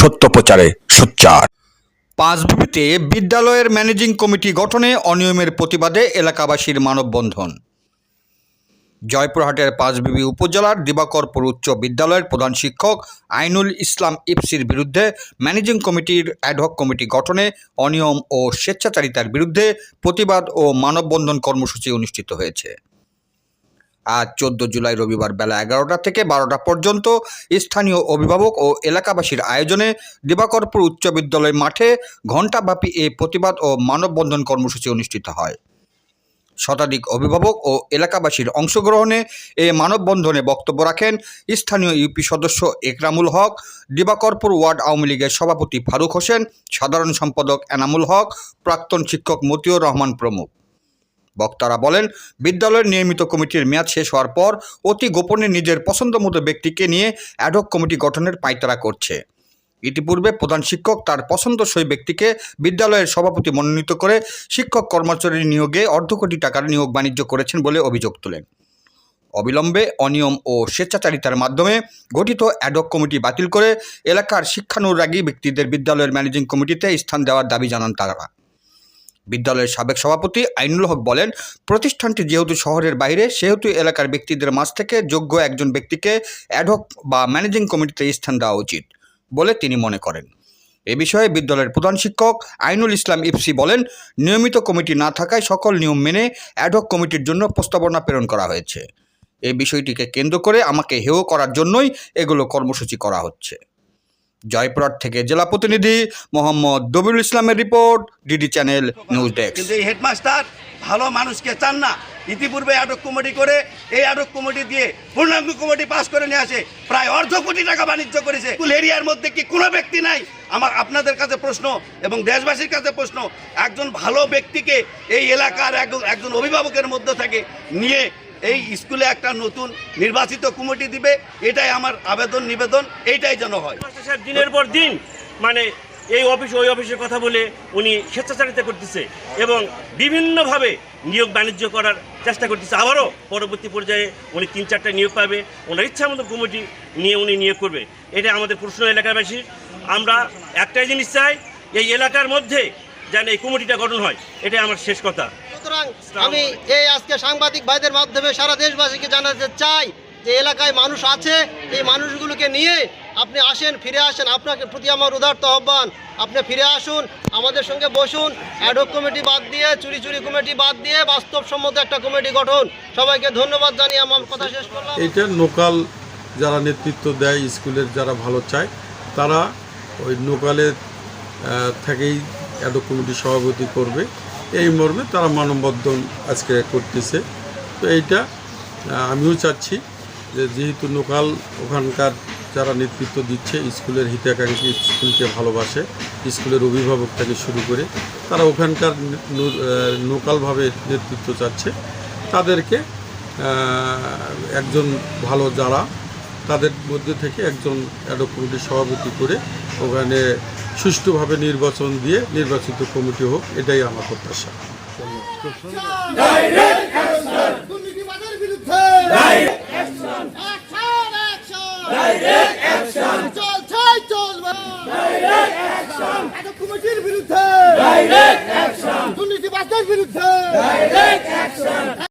সত্য প্রচারে সোচ্চার। পাঁচবিবিতে বিদ্যালয়ের ম্যানেজিং কমিটি গঠনে অনিয়মের প্রতিবাদে এলাকাবাসীর মানববন্ধন। জয়পুরহাটের পাঁচবিবি উপজেলার দিবাকরপুর উচ্চ বিদ্যালয়ের প্রধান শিক্ষক আইনুল ইসলাম ইপসির বিরুদ্ধে ম্যানেজিং কমিটির অ্যাডহক কমিটি গঠনে অনিয়ম ও স্বেচ্ছাচারিতার বিরুদ্ধে প্রতিবাদ ও মানববন্ধন কর্মসূচি অনুষ্ঠিত হয়েছে। আজ চোদ্দ জুলাই রবিবার বেলা এগারোটা থেকে বারোটা পর্যন্ত স্থানীয় অভিভাবক ও এলাকাবাসীর আয়োজনে দিবাকরপুর উচ্চ বিদ্যালয় মাঠে ঘণ্টাব্যাপী এই প্রতিবাদ ও মানববন্ধন কর্মসূচি অনুষ্ঠিত হয়। শতাধিক অভিভাবক ও এলাকাবাসীর অংশগ্রহণে এ মানববন্ধনে বক্তব্য রাখেন স্থানীয় ইউপি সদস্য একরামুল হক, দিবাকরপুর ওয়ার্ড আওয়ামী লীগের সভাপতি ফারুক হোসেন, সাধারণ সম্পাদক এনামুল হক, প্রাক্তন শিক্ষক মতিউর রহমান প্রমুখ। বক্তারা বলেন, বিদ্যালয়ের নিয়মিত কমিটির মেয়াদ শেষ হওয়ার পর অতি গোপনে নিজের পছন্দমতো ব্যক্তিকে নিয়ে অ্যাডহক কমিটি গঠনের পায়তারা করছে। ইতিপূর্বে প্রধান শিক্ষক তার পছন্দসই ব্যক্তিকে বিদ্যালয়ের সভাপতি মনোনীত করে শিক্ষক কর্মচারী নিয়োগে অর্ধ কোটি টাকার নিয়োগ বাণিজ্য করেছেন বলে অভিযোগ তোলেন। অবিলম্বে অনিয়ম ও স্বেচ্ছাচারিতার মাধ্যমে গঠিত অ্যাডক কমিটি বাতিল করে এলাকার শিক্ষানুরাগী ব্যক্তিদের বিদ্যালয়ের ম্যানেজিং কমিটিতে স্থান দেওয়ার দাবি জানান তারা। বিদ্যালয়ের সাবেক সভাপতি আইনুল হক বলেন, প্রতিষ্ঠানটি যেহেতু শহরের বাইরে, সেহেতু এলাকার ব্যক্তিদের মাঝ থেকে যোগ্য একজন ব্যক্তিকে অ্যাডহক বা ম্যানেজিং কমিটিতে স্থান দেওয়া উচিত, বলে তিনি মনে করেন। এ বিষয়ে বিদ্যালয়ের প্রধান শিক্ষক আইনুল ইসলাম ইফসি বলেন, নিয়মিত কমিটি না থাকায় সকল নিয়ম মেনে অ্যাডহক কমিটির জন্য প্রস্তাবনা প্রেরণ করা হয়েছে। এই বিষয়টিকে কেন্দ্র করে আমাকে হেয় করার জন্যই এগুলো কর্মসূচি করা হচ্ছে। জয়পুরহাট থেকে জেলা প্রতিনিধি মোহাম্মদ দবিরুল ইসলামের report D D channel news desk. কিন্তু এই হেডমাস্টার ভালো মানুষকে চান না। ইতিপূর্বে আটক কমিটি করে এই আটক কমিটি দিয়ে পূর্ণাঙ্গ কমিটি পাস করে নিয়ে আসে। প্রায় অর্ধ কোটি টাকা বাণিজ্য করেছে। স্কুল এরিয়ার মধ্যে কি কোনো ব্যক্তি নাই? আমার আপনাদের কাছে প্রশ্ন এবং দেশবাসীর কাছে প্রশ্ন, একজন ভালো ব্যক্তিকে এই এলাকার একজন অভিভাবকের মধ্যে থেকে নিয়ে এই স্কুলে একটা নতুন নির্বাচিত কমিটি দিবে, এটাই আমার আবেদন, নিবেদন, এইটাই যেন হয়। দিনের পর দিন মানে এই অফিস, ওই অফিসের কথা বলে উনি স্বেচ্ছাচারিতা করতেছে এবং বিভিন্নভাবে নিয়োগ বাণিজ্য করার চেষ্টা করতেছে। আবারও পরবর্তী পর্যায়ে উনি তিন চারটা নিয়োগ পাবে। ওনার ইচ্ছা মতো কমিটি নিয়ে উনি নিয়োগ করবে। এটা আমাদের প্রশ্ন এলাকাবাসী আমরা একটাই জিনিস চাই, এই এলাকার মধ্যে যেন এই কমিটিটা গঠন হয়, এটাই আমার শেষ কথা। সুতরাং আমি এই আজকে সাংবাদিক ভাইদের মাধ্যমে সারা দেশবাসীকে জানাতে চাই যে এলাকায় মানুষ আছে এই মানুষগুলোকে নিয়ে আপনি আসেন ফিরে আসেন। আপনাকে প্রতি আমার উদার্ত আহ্বান আপনি ফিরে আসুন আমাদের সঙ্গে বসুন। অ্যাডক কমিটি বাদ দিয়ে চুরি চুরি কমিটি বাদ দিয়ে বাস্তবসম্মত একটা কমিটি গঠন। সবাইকে ধন্যবাদ জানিয়ে আমার কথা শেষ করলাম। এটা লোকাল যারা নেতৃত্ব দেয় স্কুলের যারা ভালো চায় তারা ওই লোকালের থেকেই অ্যাডো কমিটি সভাপতি করবে। এই মর্মে তারা মানববন্ধন আজকে করতেছে। তো এইটা আমিও চাচ্ছি যে যেহেতু লোকাল ওখানকার যারা নেতৃত্ব দিচ্ছে, স্কুলের হিতাকাঙ্ক্ষী স্কুলকে ভালোবাসে, স্কুলের অভিভাবক থেকে শুরু করে, তারা ওখানকার লোকালভাবে নেতৃত্ব চাচ্ছে। তাদেরকে একজন ভালো যারা, তাদের মধ্যে থেকে একজন অ্যাডো কমিটির সভাপতি করে ওখানে সুষ্ঠুভাবে নির্বাচন দিয়ে নির্বাচিত কমিটি হোক এটাই আমার প্রত্যাশা।